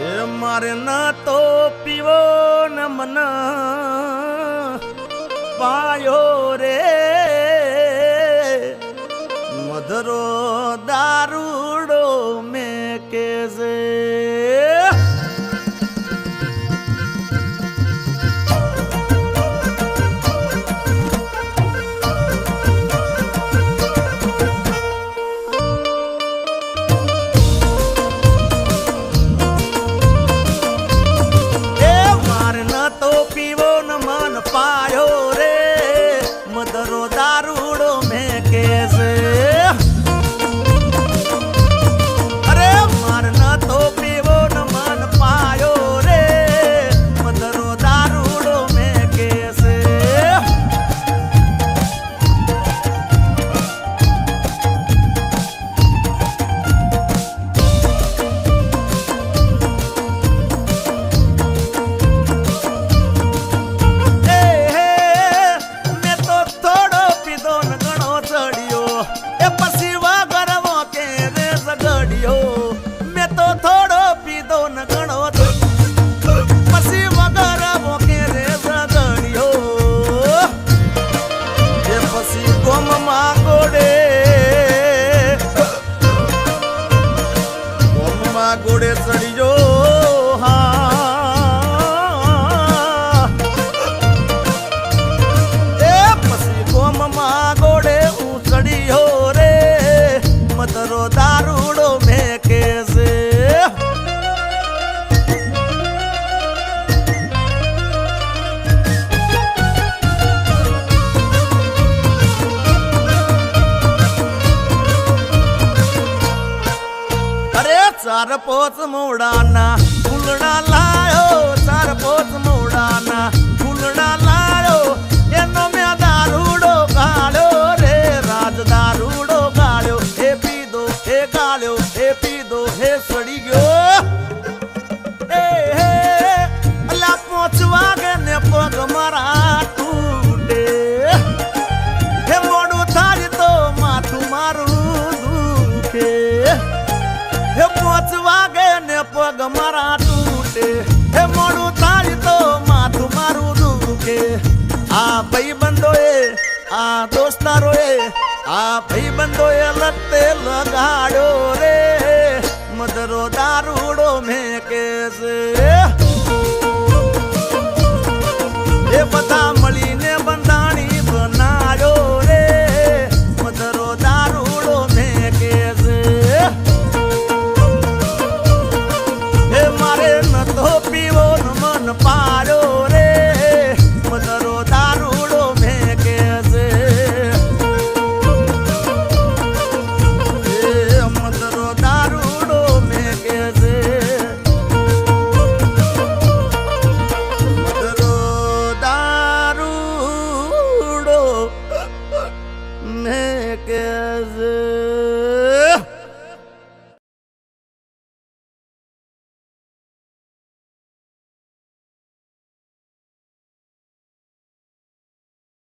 એ મારે ના તો પીવો ન મન. પાયો રે. મધરો દારૂડો પીવો ન મન પાયો રે. મધરો દારૂડો મેં ગોમમાં ગોડે ચડ્યો હા. એ પછી ગોમમાં ગોડે હું ચડ્યો રે મધરો દારૂડો चार पोच मोडाना. फुलडा लायो મારા તૂટે. હે મોડું તારી તો માથું મારું દુખે. આ ભાઈ બંધોએ આ દોસ્તારોએ, આ ભાઈ બંધોએ લતે લગાડ્યો રે. મધરો દારૂડો મેં કે છે casa.